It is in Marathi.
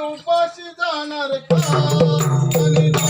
उपाशी जाणार का?